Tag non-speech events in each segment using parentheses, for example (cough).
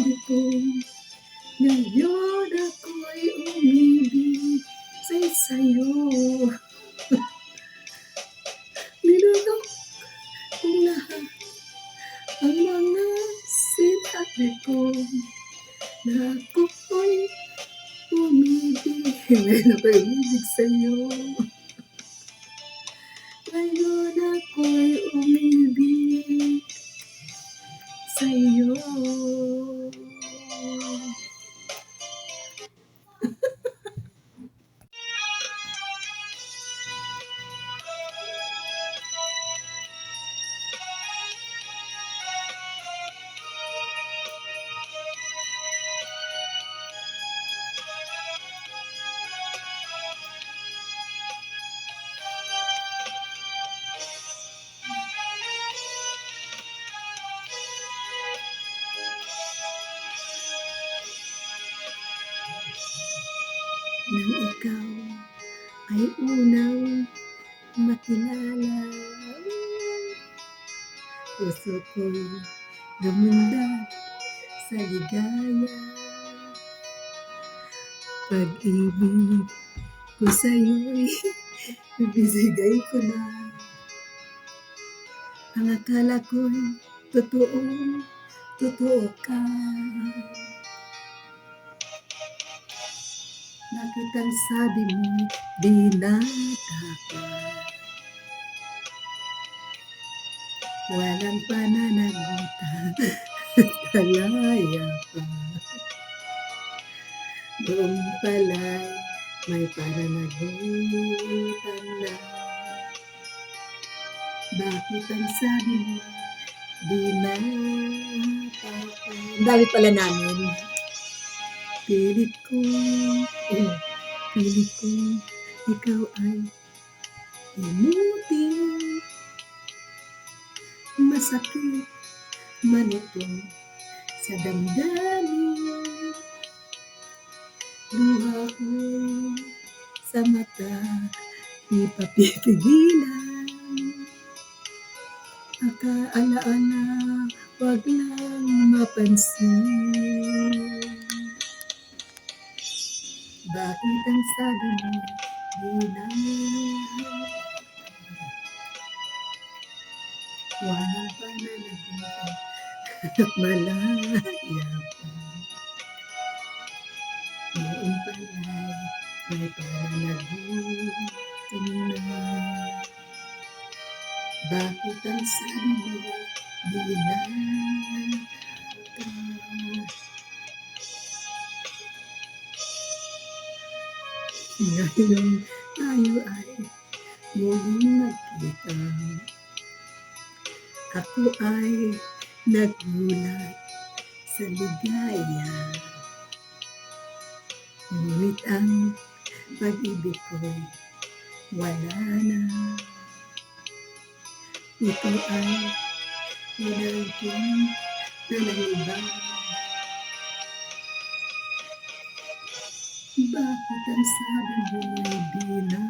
sinasabi ko Ngayon ako'y umibig sa sa'yo. (laughs) Nilulok kong lahat ang mga sinabi ko na ako'y umibig. (laughs) (laughs) Ngayon ako'y umibig sa'yo. Ngayon ako'y umibig ikaw ay unang makilala. Puso ko'y namundag sa ligaya. Pag-ibig ko sa'yo'y ibibigay ko na. Ang akala ko'y totoo, totoo ka (laughs) Bakit ang sabi mo di na dapat Walang pananagutan Kalaya pa. Doon pala'y may pananagutan na Bakit ang sabi mo di na dapat Ang dami pala namin Pilit ko, oh, pilit ko, ikaw ay imutin. Masakit man ito sa damdamin. Luha ko sa mata, di papipigilan. Akaalaala, wag lang mapansin. Bakit ang sabi mo di na Walang pananagutan at malaya pa Noong pala'y may pananagutan na Bakit ang sabi mo di na Ngayon tayo ay muling nagkita. Ako ay nagulat sa ligaya. Ngunit ang pag-ibig ko'y wala na. Ito ay pinagin na ng Bakit ang sabi mo ay di na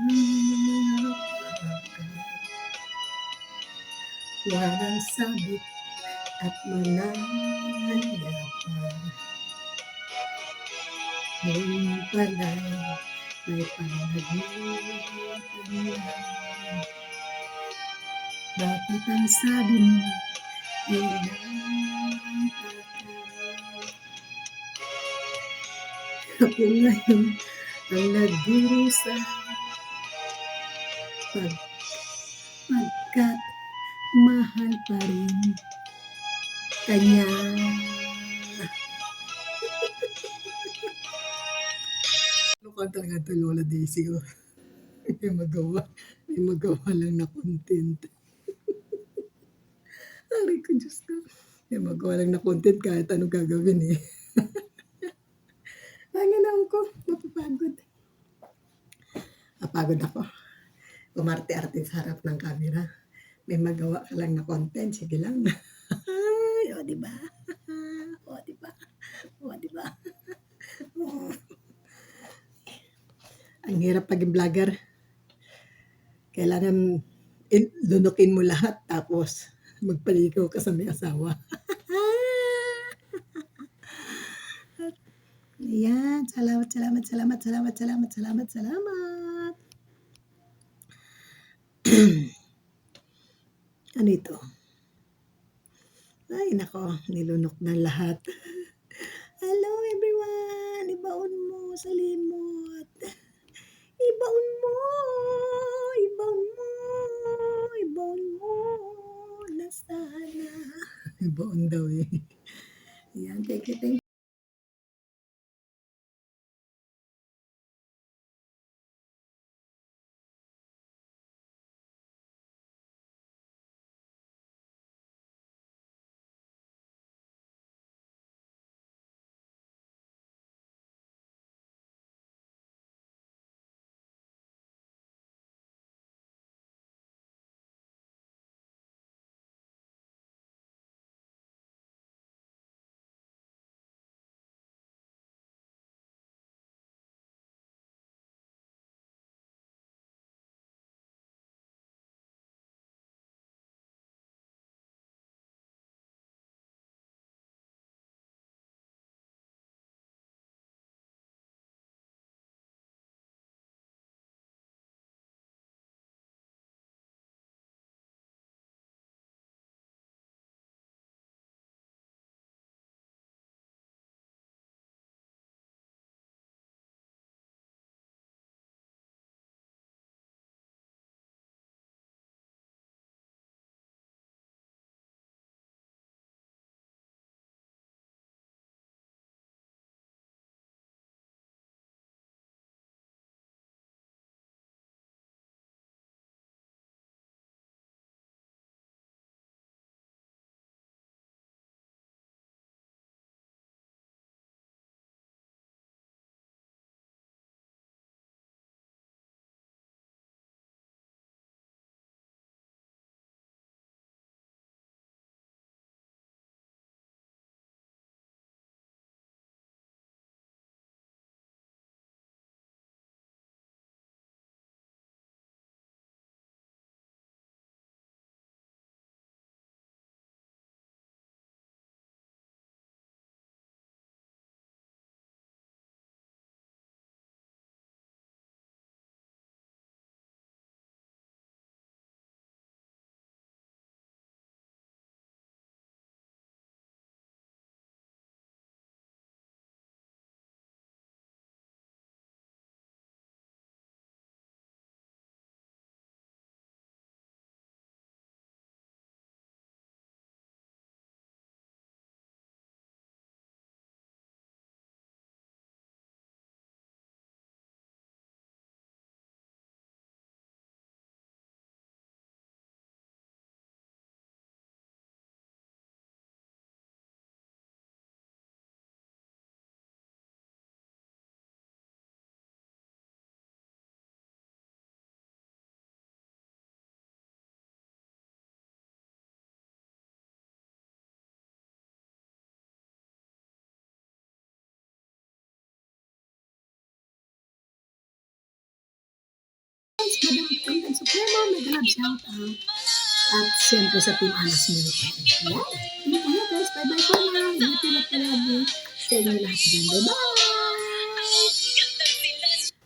Walang sabit at malaya pa. Ngayon pala'y may panagutan na. Bakit ang sabi mo di na Ako ngayon ang nagdurusa pag pagkat mahal pa rin kanya. (laughs) Ka talaga ito, Lola Daisy ko? May magawa. May magawa lang na content. (laughs) Aray ko, Diyos ko. May magawa lang na content kahit ano gagawin eh. (laughs) Pangalam ko, mapapagod. Napagod ako. Umarte-arte sa harap ng camera. May magawa ka lang na content, sige lang. Ay, o, diba? O, diba? O, diba? Ang hirap paging vlogger. Kailangan in- lunukin mo lahat tapos magpaligaw ka sa may asawa. Ayan, salamat, salamat, salamat, salamat, salamat, salamat, salamat. (clears throat) Ano ito? Ay naku, nilunok na lahat. (laughs) Hello everyone, ibaon mo sa limot. (laughs) Ibaon mo, ibaon mo, ibaon mo na sana. (laughs) Ibaon daw eh. Ayan, thank you, thank Madam Content Supremo, mega love shout out. At siyempre sa Team Anas Military. Ayan. Thank you guys. Bye-bye for now. Ingat ingat palagi sa inyo lahat dyan. Bye-bye!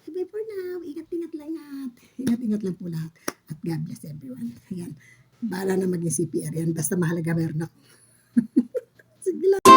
Bye-bye for now. Ingat-ingat lang lahat. Ingat-ingat lang po lahat. At God bless everyone. Ayan. Bahala na maging CPR yan. Basta mahalaga meron ako. (laughs)